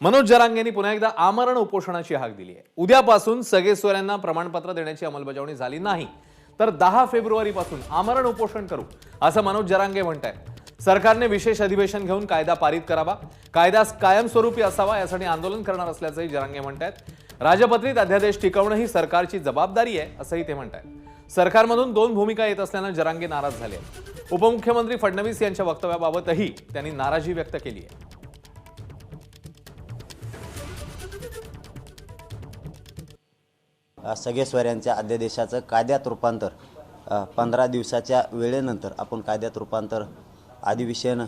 मनोज जरांगेंनी पुन्हा एकदा आमरण उपोषणाची हाक दिली आहे. उद्यापासून सगेसोऱ्यांना प्रमाणपत्र देण्याची अंमलबजावणी झाली नाही. तर दहा फेब्रुवारीपासून आमरण उपोषण करू असं मनोज जरांगे म्हणत आहेत सरकारने विशेष अधिवेशन घेऊन कायदा पारित करावा कायदा कायमस्वरूपी असावा यासाठी आंदोलन करणार असल्याचंही जरांगे म्हणतायत. राजपत्रित अध्यादेश टिकवणं ही सरकारची जबाबदारी आहे असंही ते म्हणतायत. सरकारमधून दोन भूमिका येत असल्यानं जरांगे नाराज झाले उपमुख्यमंत्री फडणवीस यांच्या वक्तव्याबाबतही त्यांनी नाराजी व्यक्त केली आहे. अ, सगेश्वऱ्यांच्या अध्यादेशाचं कायद्यात रूपांतर पंधरा दिवसाच्या वेळेनंतर आपण कायद्यात रूपांतर अधिवेशन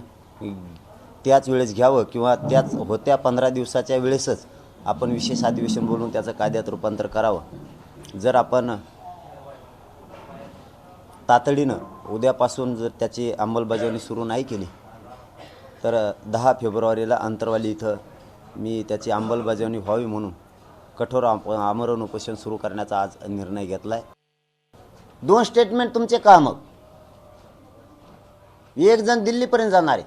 त्याच वेळेस घ्यावं किंवा त्याच होत्या पंधरा दिवसाच्या वेळेसच आपण विशेष अधिवेशन बोलून त्याचं कायद्यात रूपांतर करावं. जर आपण तातडीनं उद्यापासून जर त्याची अंमलबजावणी सुरू नाही केली तर दहा फेब्रुवारीला अंतरवाली इथं मी त्याची अंमलबजावणी व्हावी म्हणून कठोर आम- आमरण उपोषण सुरू करण्याचा आज निर्णय घेतला आहे दोन स्टेटमेंट तुमचे का मग? एक जण दिल्लीपर्यंत जाणार आहे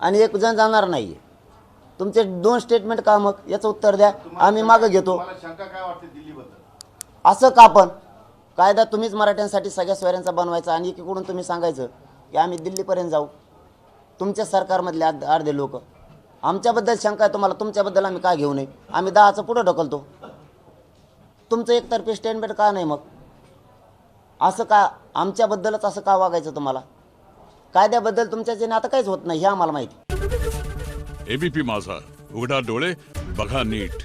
आणि एक जण जाणार नाही आहे तुमचे दोन स्टेटमेंट का मग? याचं उत्तर द्या. आम्ही मागं घेतो. असं का पण? कायदा तुम्हीच मराठ्यांसाठी सगळ्या स्वऱ्यांचा बनवायचा आणि एकीकडून तुम्ही सांगायचं की आम्ही दिल्लीपर्यंत जाऊ. तुमच्या सरकारमधले अर्ध- अर्धे लोक. आमच्याबद्दल शंका आहे तुम्हाला तुमच्याबद्दल आम्ही का घेऊ नये? आम्ही दहाचं पुढं ढकलतो. तुमचं एकतर्फी स्टेटमेंट का नाही मग? असं का आमच्याबद्दलच असं का वागायचं तुम्हाला? कायद्याबद्दल तुमच्याच्याने आता काहीच होत नाही हे आम्हाला माहिती. एबीपी माझा उघडा डोळे बघा नीट.